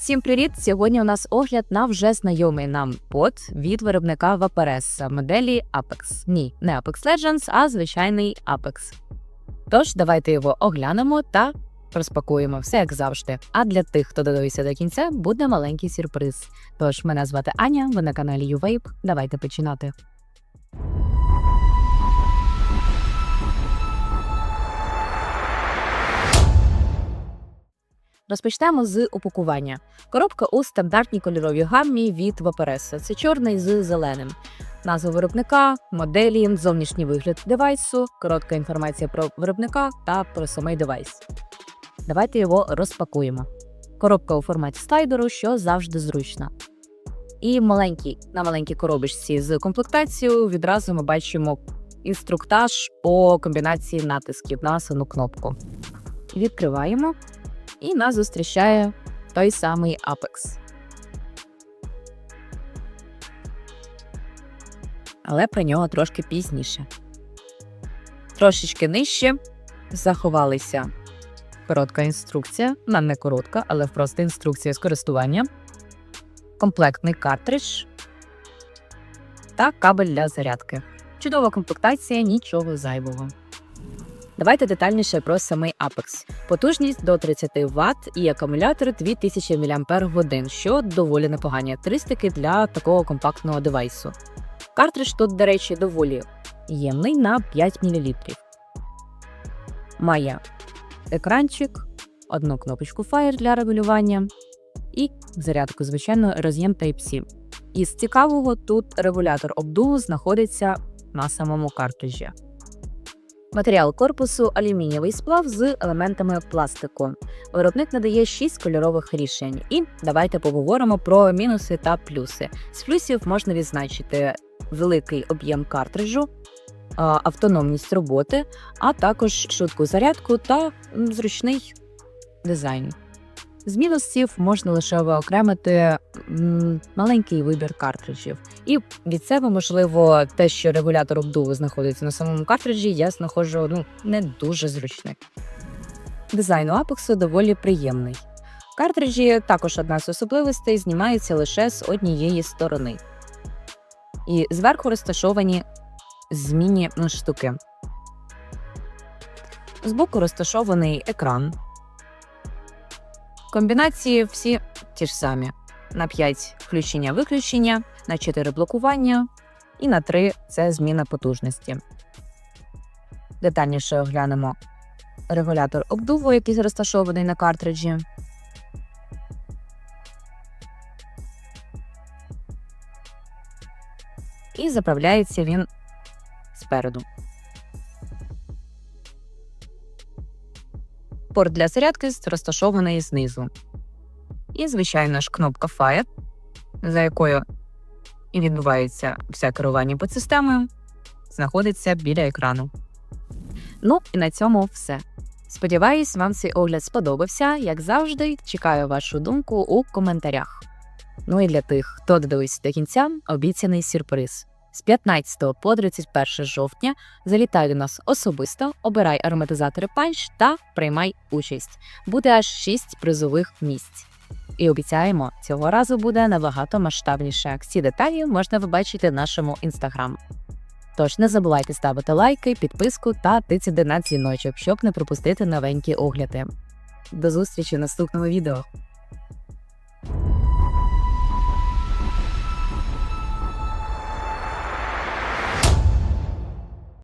Всім привіт! Сьогодні у нас огляд на вже знайомий нам бот від виробника Vaporess моделі Apex. Ні, не Apex Legends, а звичайний Apex. Тож, давайте його оглянемо та розпакуємо все як завжди. А для тих, хто додивився до кінця, буде маленький сюрприз. Тож, мене звати Аня, ви на каналі UVape. Давайте починати. Розпочнемо з упакування. Коробка у стандартній кольоровій гаммі від Vaporessa. Це чорний з зеленим. Назва виробника, моделі, зовнішній вигляд девайсу, коротка інформація про виробника та про самий девайс. Давайте його розпакуємо. Коробка у форматі слайдеру, що завжди зручна. І маленький, на маленькій коробочці з комплектацією відразу ми бачимо інструктаж по комбінації натисків на саму кнопку. Відкриваємо і нас зустрічає той самий Apex. Але про нього трошки пізніше. Трошечки нижче заховалися коротка інструкція, вона не коротка, але просто інструкція з користування, комплектний картридж та кабель для зарядки. Чудова комплектація, нічого зайвого. Давайте детальніше про самий Apex. Потужність до 30 Вт і акумулятор 2000 мАч, що доволі непогані характеристики для такого компактного девайсу. Картридж тут, до речі, доволі ємний на 5 мл. Має екранчик, одну кнопочку Fire для регулювання і зарядку, звичайно, роз'єм Type-C. Із цікавого тут регулятор обдуву знаходиться на самому картриджі. Матеріал корпусу алюмінієвий сплав з елементами пластику. Виробник надає 6 кольорових рішень. І давайте поговоримо про мінуси та плюси. З плюсів можна відзначити великий об'єм картриджу, автономність роботи, а також швидку зарядку та зручний дизайн. З мінусів можна лише виокремити маленький вибір картриджів. І від себе, можливо, те, що регулятор обдуву знаходиться на самому картриджі, я знаходжу ну, не дуже зручний. Дизайн у Apex доволі приємний. Картриджі також одна з особливостей знімаються лише з однієї сторони. І зверху розташовані змінні штуки. Збоку розташований екран. Комбінації всі ті ж самі: на 5 включення-виключення, на 4 блокування і на 3 це зміна потужності. Детальніше оглянемо регулятор обдуву, який розташований на картриджі. І заправляється він спереду. Порт для зарядки розташований знизу. І, звичайно ж, кнопка Fire, за якою і відбувається все керування під системою, знаходиться біля екрану. Ну і на цьому все. Сподіваюсь, вам цей огляд сподобався. Як завжди, чекаю вашу думку у коментарях. Ну і для тих, хто додивився до кінця, обіцяний сюрприз. З 15 по 31 жовтня залітай до нас особисто, обирай ароматизатори панч та приймай участь. Буде аж 6 призових місць. І обіцяємо, цього разу буде набагато масштабніше. Всі деталі можна побачити в нашому інстаграм. Тож не забувайте ставити лайки, підписку та тицяти на дзвіночок, щоб не пропустити новенькі огляди. До зустрічі в наступному відео.